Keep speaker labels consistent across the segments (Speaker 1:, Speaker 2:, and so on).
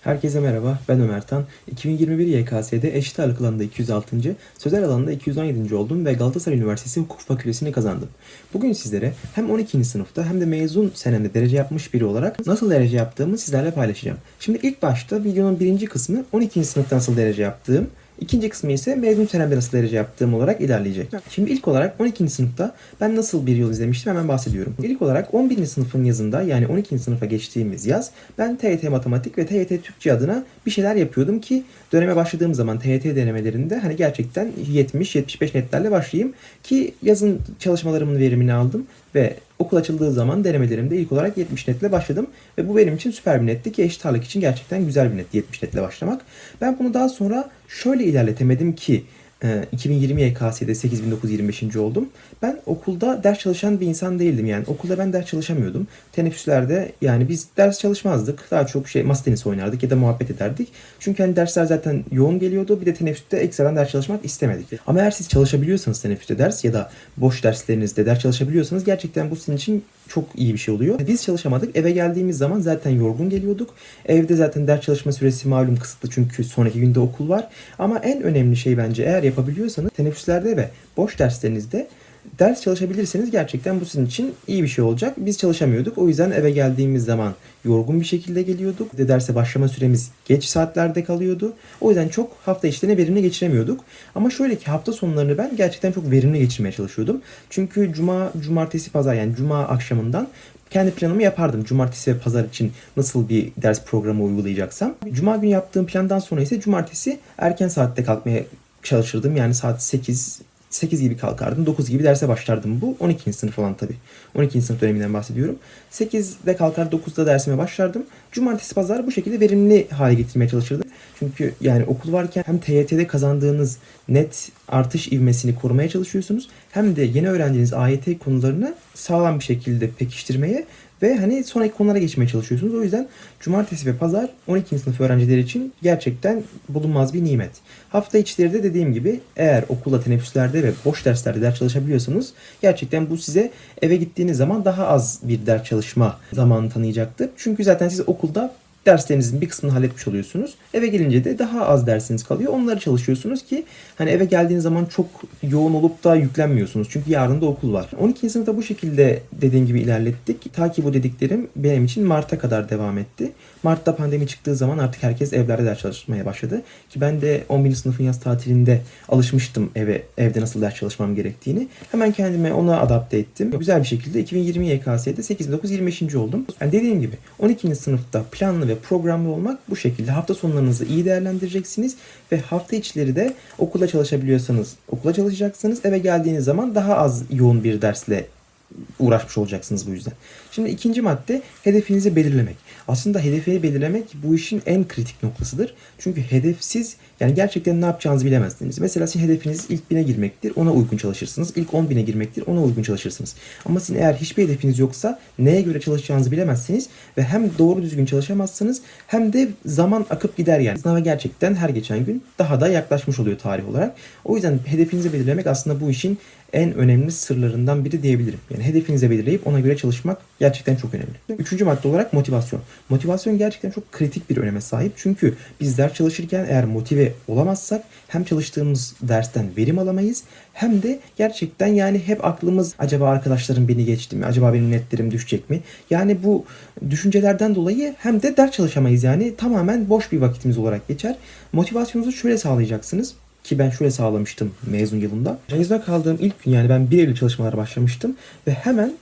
Speaker 1: Herkese merhaba, ben Ömer Tan. 2021 YKS'de eşit ağırlık alanında 206. sözel alanda 217. oldum ve Galatasaray Üniversitesi Hukuk Fakültesini kazandım. Bugün sizlere hem 12. sınıfta hem de mezun senemde derece yapmış biri olarak nasıl derece yaptığımı sizlerle paylaşacağım. Şimdi ilk başta videonun birinci kısmı 12. sınıfta nasıl derece yaptığım, İkinci kısmı ise mezun senemde nasıl derece yaptığım olarak ilerleyecek. Şimdi ilk olarak 12. sınıfta ben nasıl bir yol izlemiştim hemen bahsediyorum. İlk olarak 11. sınıfın yazında yani 12. sınıfa geçtiğimiz yaz ben TYT Matematik ve TYT Türkçe adına bir şeyler yapıyordum ki döneme başladığım zaman TYT denemelerinde hani gerçekten 70-75 netlerle başlayayım ki yazın çalışmalarımın verimini aldım ve okul açıldığı zaman denemelerimde ilk olarak 70 netle başladım ve bu benim için süper bir netti ki eşit ağırlık için gerçekten güzel bir net 70 netle başlamak. Ben bunu daha sonra şöyle ilerletemedim ki e, 2020 YKS'de 8925. oldum. Ben okulda ders çalışan bir insan değildim yani. Okulda ben ders çalışamıyordum. Teneffüslerde yani biz ders çalışmazdık. Daha çok şey masa tenisi oynardık ya da muhabbet ederdik. Çünkü hani dersler zaten yoğun geliyordu. Bir de teneffüste ekstradan ders çalışmak istemedik. Ama eğer siz çalışabiliyorsanız teneffüste ders ya da boş derslerinizde ders çalışabiliyorsanız gerçekten bu sizin için çok iyi bir şey oluyor. Biz çalışamadık. Eve geldiğimiz zaman zaten yorgun geliyorduk. Evde zaten ders çalışma süresi malum kısıtlı çünkü sonraki günde okul var. Ama en önemli şey bence eğer yapabiliyorsanız teneffüslerde ve boş derslerinizde ders çalışabilirseniz gerçekten bu sizin için iyi bir şey olacak. Biz çalışamıyorduk. O yüzden eve geldiğimiz zaman yorgun bir şekilde geliyorduk. De derse başlama süremiz geç saatlerde kalıyordu. O yüzden çok hafta içlerini verimli geçiremiyorduk. Ama şöyle ki hafta sonlarını ben gerçekten çok verimli geçirmeye çalışıyordum. Çünkü cuma, cumartesi, pazar yani cuma akşamından kendi planımı yapardım. Cumartesi ve pazar için nasıl bir ders programı uygulayacaksam. Cuma günü yaptığım plandan sonra ise cumartesi erken saatte kalkmaya çalışırdım. Yani saat 8 8 gibi kalkardım. 9 gibi derse başlardım. Bu 12. sınıf olan tabii. 12. sınıf döneminden bahsediyorum. 8'de kalkar 9'da dersime başlardım. Cumartesi pazar bu şekilde verimli hale getirmeye çalışırdım. Çünkü yani okul varken hem TYT'de kazandığınız net artış ivmesini korumaya çalışıyorsunuz. Hem de yeni öğrendiğiniz AYT konularını sağlam bir şekilde pekiştirmeye ve hani sonraki konulara geçmeye çalışıyorsunuz. O yüzden cumartesi ve pazar 12. sınıf öğrencileri için gerçekten bulunmaz bir nimet. Hafta içleri de dediğim gibi eğer okulda teneffüslerde ve boş derslerde ders çalışabiliyorsanız gerçekten bu size eve gittiğiniz zaman daha az bir ders çalışma zamanı tanıyacaktır. Çünkü zaten siz okulda derslerinizin bir kısmını halletmiş oluyorsunuz. Eve gelince de daha az dersiniz kalıyor. Onları çalışıyorsunuz ki hani eve geldiğiniz zaman çok yoğun olup da yüklenmiyorsunuz. Çünkü yarın da okul var. 12. sınıfta bu şekilde dediğim gibi ilerlettik. Ta ki bu dediklerim benim için Mart'a kadar devam etti. Mart'ta pandemi çıktığı zaman artık herkes evlerde ders çalışmaya başladı. Ki ben de 11. sınıfın yaz tatilinde alışmıştım eve evde nasıl ders çalışmam gerektiğini. Hemen kendime ona adapte ettim. Güzel bir şekilde 2020 YKS'de 8925. oldum. Yani dediğim gibi 12. sınıfta planlı ve programlı olmak bu şekilde. Hafta sonlarınızı iyi değerlendireceksiniz ve hafta içleri de okula çalışabiliyorsanız okula çalışacaksınız. Eve geldiğiniz zaman daha az yoğun bir dersle uğraşmış olacaksınız bu yüzden. Şimdi ikinci madde hedefinizi belirlemek. Aslında hedefi belirlemek bu işin en kritik noktasıdır. Çünkü hedefsiz yani gerçekten ne yapacağınızı bilemezsiniz. Mesela sizin hedefiniz ilk bine girmektir. Ona uygun çalışırsınız. İlk 10 bine girmektir. Ona uygun çalışırsınız. Ama sizin eğer hiçbir hedefiniz yoksa neye göre çalışacağınızı bilemezsiniz ve hem doğru düzgün çalışamazsınız hem de zaman akıp gider yani. Sınava gerçekten her geçen gün daha da yaklaşmış oluyor tarih olarak. O yüzden hedefinizi belirlemek aslında bu işin en önemli sırlarından biri diyebilirim. Yani hedefinizi belirleyip ona göre çalışmak gerçekten çok önemli. Üçüncü madde olarak motivasyon. Motivasyon gerçekten çok kritik bir öneme sahip. Çünkü biz ders çalışırken eğer motive olamazsak hem çalıştığımız dersten verim alamayız hem de gerçekten yani hep aklımız acaba arkadaşlarım beni geçti mi? Acaba benim netlerim düşecek mi? Yani bu düşüncelerden dolayı hem de ders çalışamayız yani tamamen boş bir vakitimiz olarak geçer. Motivasyonunuzu şöyle sağlayacaksınız ki ben şöyle sağlamıştım mezun yılında. Mezuna kaldığım ilk gün yani ben 1 Eylül çalışmalara başlamıştım ve hemen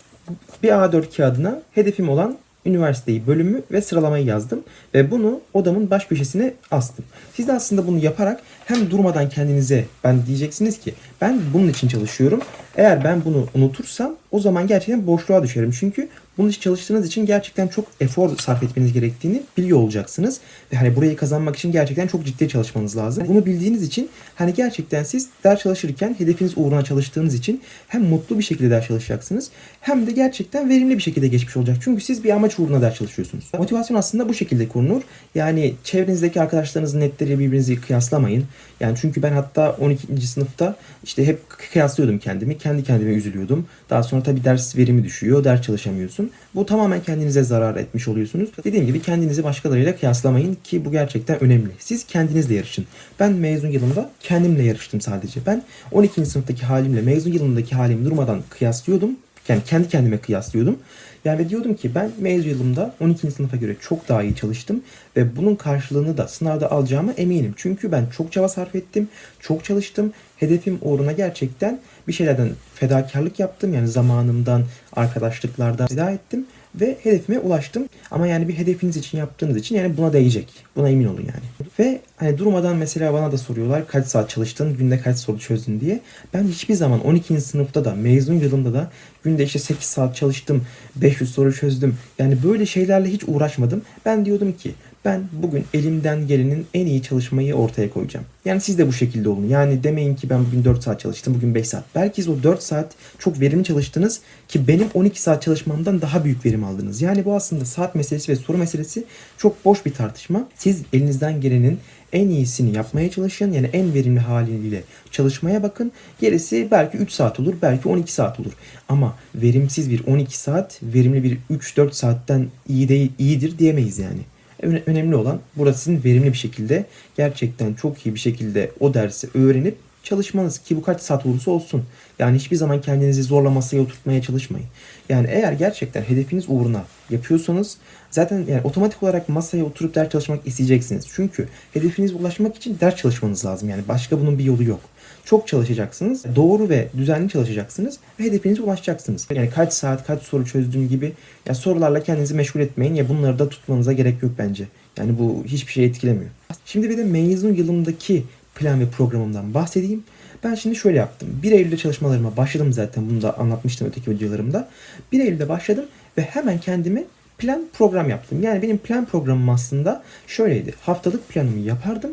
Speaker 1: bir A4 kağıdına hedefim olan üniversiteyi, bölümü ve sıralamayı yazdım ve bunu odamın baş köşesine astım. Siz de aslında bunu yaparak hem durmadan kendinize ben diyeceksiniz ki ben bunun için çalışıyorum. Eğer ben bunu unutursam o zaman gerçekten boşluğa düşerim. Çünkü bunun için çalıştığınız için gerçekten çok efor sarf etmeniz gerektiğini biliyor olacaksınız. Ve hani burayı kazanmak için gerçekten çok ciddi çalışmanız lazım. Bunu bildiğiniz için hani gerçekten siz ders çalışırken hedefiniz uğruna çalıştığınız için hem mutlu bir şekilde ders çalışacaksınız hem de gerçekten verimli bir şekilde geçmiş olacak. Çünkü siz bir amaç uğruna ders çalışıyorsunuz. Motivasyon aslında bu şekilde kurulur. Yani çevrenizdeki arkadaşlarınızın netleri birbirinizi kıyaslamayın. Yani çünkü ben hatta 12. sınıfta işte hep kıyaslıyordum kendimi. Kendi kendime üzülüyordum. Daha sonra tabii ders verimi düşüyor. Ders çalışamıyorsun. Bu tamamen kendinize zarar etmiş oluyorsunuz. Dediğim gibi kendinizi başkalarıyla kıyaslamayın ki bu gerçekten önemli. Siz kendinizle yarışın. Ben mezun yılımda kendimle yarıştım sadece. Ben 12. sınıftaki halimle mezun yılındaki halimi durmadan kıyaslıyordum. Yani kendi kendime kıyaslıyordum. Yani diyordum ki ben mezun yılımda 12. sınıfa göre çok daha iyi çalıştım ve bunun karşılığını da sınavda alacağıma eminim. Çünkü ben çok çaba sarf ettim, çok çalıştım. Hedefim uğruna gerçekten bir şeylerden fedakarlık yaptım. Yani zamanımdan, arkadaşlıklardan feda ettim ve hedefime ulaştım. Ama yani bir hedefiniz için yaptığınız için yani buna değecek. Buna emin olun yani. Ve hani durmadan mesela bana da soruyorlar kaç saat çalıştın, günde kaç soru çözdün diye. Ben hiçbir zaman 12. sınıfta da, mezun yılımda da günde işte 8 saat çalıştım, 500 soru çözdüm. Yani böyle şeylerle hiç uğraşmadım. Ben diyordum ki ben bugün elimden gelenin en iyi çalışmayı ortaya koyacağım. Yani siz de bu şekilde olun. Yani demeyin ki ben bugün 4 saat çalıştım, bugün 5 saat. Belki o 4 saat çok verimli çalıştınız ki benim 12 saat çalışmamdan daha büyük verim aldınız. Yani bu aslında saat meselesi ve soru meselesi çok boş bir tartışma. Siz elinizden gelenin en iyisini yapmaya çalışın. Yani en verimli haliyle çalışmaya bakın. Gerisi belki 3 saat olur, belki 12 saat olur. Ama verimsiz bir 12 saat, verimli bir 3-4 saatten iyi değil, iyidir diyemeyiz yani. Öne- Önemli olan burada sizin verimli bir şekilde gerçekten çok iyi bir şekilde o dersi öğrenip çalışmanız ki bu kaç saat olursa olsun. Yani hiçbir zaman kendinizi zorla masaya oturtmaya çalışmayın. Yani eğer gerçekten hedefiniz uğruna yapıyorsanız zaten yani otomatik olarak masaya oturup ders çalışmak isteyeceksiniz. Çünkü hedefinize ulaşmak için ders çalışmanız lazım. Yani başka bunun bir yolu yok. Çok çalışacaksınız. Doğru ve düzenli çalışacaksınız ve hedefinize ulaşacaksınız. Yani kaç saat, kaç soru çözdüğüm gibi ya sorularla kendinizi meşgul etmeyin ya bunları da tutmanıza gerek yok bence. Yani bu hiçbir şey etkilemiyor. Şimdi bir de mezun yılımdaki plan ve programımdan bahsedeyim. Ben şimdi şöyle yaptım. 1 Eylül'de çalışmalarıma başladım zaten. Bunu da anlatmıştım öteki videolarımda. 1 Eylül'de başladım ve hemen kendime plan program yaptım. Yani benim plan programım aslında şöyleydi. Haftalık planımı yapardım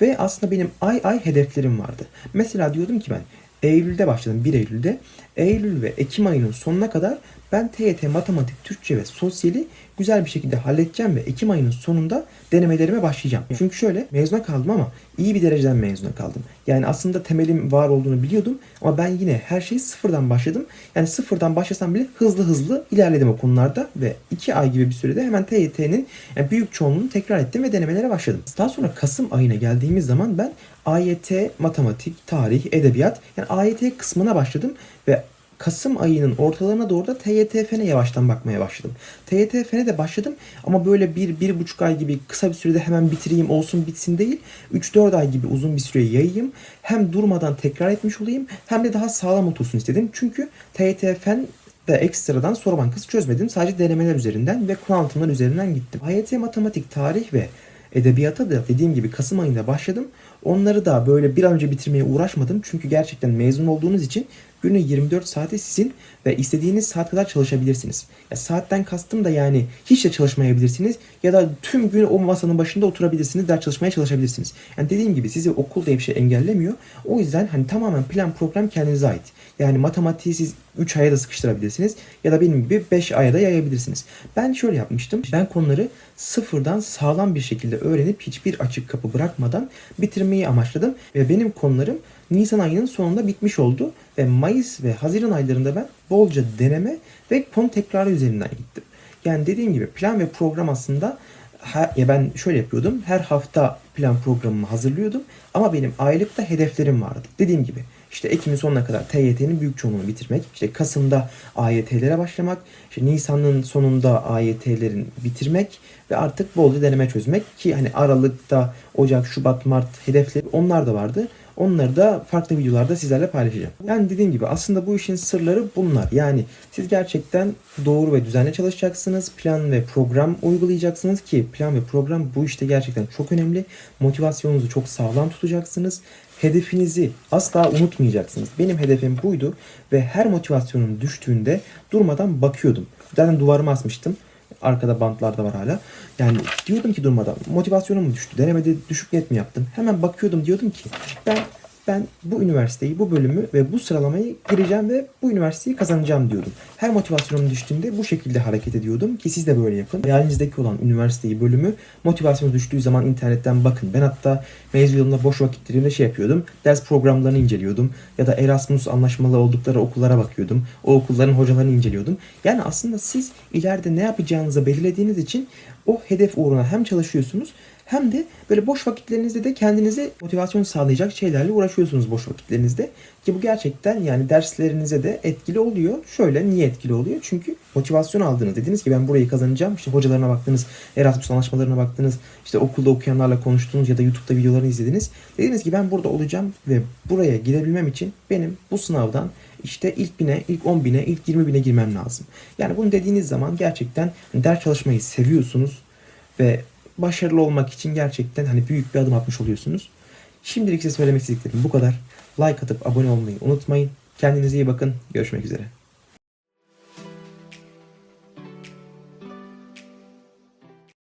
Speaker 1: ve aslında benim ay ay hedeflerim vardı. Mesela diyordum ki ben Eylül'de başladım 1 Eylül'de. Eylül ve Ekim ayının sonuna kadar ben TYT matematik, Türkçe ve sosyali güzel bir şekilde halledeceğim ve Ekim ayının sonunda denemelerime başlayacağım. Çünkü şöyle mezuna kaldım ama iyi bir dereceden mezuna kaldım. Yani aslında temelim var olduğunu biliyordum ama ben yine her şeyi sıfırdan başladım. Yani sıfırdan başlasam bile hızlı hızlı ilerledim o konularda ve 2 ay gibi bir sürede hemen TYT'nin yani büyük çoğunluğunu tekrar ettim ve denemelere başladım. Daha sonra Kasım ayına geldiğimiz zaman ben AYT, matematik, tarih, edebiyat yani AYT kısmına başladım ve Kasım ayının ortalarına doğru da TYT Fen'e yavaştan bakmaya başladım. TYT Fen'e de başladım ama böyle bir, bir buçuk ay gibi kısa bir sürede hemen bitireyim olsun bitsin değil. 3-4 ay gibi uzun bir süre yayayım. Hem durmadan tekrar etmiş olayım hem de daha sağlam otursun istedim. Çünkü TYT Fen de ekstradan soru bankası çözmedim. Sadece denemeler üzerinden ve kuantumlar üzerinden gittim. AYT matematik, tarih ve edebiyata da dediğim gibi Kasım ayında başladım. Onları da böyle bir an önce bitirmeye uğraşmadım. Çünkü gerçekten mezun olduğunuz için günün 24 saati sizin ve istediğiniz saat kadar çalışabilirsiniz. Ya saatten kastım da yani hiç de çalışmayabilirsiniz ya da tüm gün o masanın başında oturabilirsiniz, ders çalışmaya çalışabilirsiniz. Yani dediğim gibi sizi okul diye bir şey engellemiyor. O yüzden hani tamamen plan program kendinize ait. Yani matematiği siz 3 aya da sıkıştırabilirsiniz ya da benim gibi 5 aya da yayabilirsiniz. Ben şöyle yapmıştım. Ben konuları sıfırdan sağlam bir şekilde öğrenip hiçbir açık kapı bırakmadan bitirmeyi amaçladım ve benim konularım Nisan ayının sonunda bitmiş oldu ve Mayıs ve Haziran aylarında ben bolca deneme ve konu tekrarı üzerinden gittim. Yani dediğim gibi plan ve program aslında her, ya ben şöyle yapıyordum. Her hafta plan programımı hazırlıyordum ama benim aylıkta hedeflerim vardı. Dediğim gibi işte Ekim'in sonuna kadar TYT'nin büyük çoğunluğunu bitirmek, işte Kasım'da AYT'lere başlamak, işte Nisan'ın sonunda AYT'lerin bitirmek ve artık bolca deneme çözmek ki hani Aralık'ta, Ocak, Şubat, Mart hedefleri onlar da vardı. Onları da farklı videolarda sizlerle paylaşacağım. Yani dediğim gibi aslında bu işin sırları bunlar. Yani siz gerçekten doğru ve düzenli çalışacaksınız. Plan ve program uygulayacaksınız ki plan ve program bu işte gerçekten çok önemli. Motivasyonunuzu çok sağlam tutacaksınız. Hedefinizi asla unutmayacaksınız. Benim hedefim buydu ve her motivasyonum düştüğünde durmadan bakıyordum. Zaten duvarıma asmıştım. Arkada bantlar da var hala. Yani diyordum ki durmadan motivasyonum mu düştü? Denemede düşük net mi yaptım? Hemen bakıyordum diyordum ki ben ben bu üniversiteyi, bu bölümü ve bu sıralamayı gireceğim ve bu üniversiteyi kazanacağım diyordum. Her motivasyonum düştüğünde bu şekilde hareket ediyordum ki siz de böyle yapın. Hayalinizdeki olan üniversiteyi, bölümü motivasyonunuz düştüğü zaman internetten bakın. Ben hatta mezun yılında boş vakitlerimde şey yapıyordum. Ders programlarını inceliyordum ya da Erasmus anlaşmalı oldukları okullara bakıyordum. O okulların hocalarını inceliyordum. Yani aslında siz ileride ne yapacağınızı belirlediğiniz için o hedef uğruna hem çalışıyorsunuz hem de böyle boş vakitlerinizde de kendinize motivasyon sağlayacak şeylerle uğraşıyorsunuz boş vakitlerinizde. Ki bu gerçekten yani derslerinize de etkili oluyor. Şöyle niye etkili oluyor? Çünkü motivasyon aldınız. Dediniz ki ben burayı kazanacağım. İşte hocalarına baktınız, Erasmus anlaşmalarına baktınız, işte okulda okuyanlarla konuştunuz ya da YouTube'da videolarını izlediniz. Dediniz ki ben burada olacağım ve buraya girebilmem için benim bu sınavdan işte ilk bine, ilk 10 bine, ilk 20 bine girmem lazım. Yani bunu dediğiniz zaman gerçekten ders çalışmayı seviyorsunuz ve başarılı olmak için gerçekten hani büyük bir adım atmış oluyorsunuz. Şimdilik size söylemek istediklerim bu kadar. Like atıp abone olmayı unutmayın. Kendinize iyi bakın. Görüşmek üzere.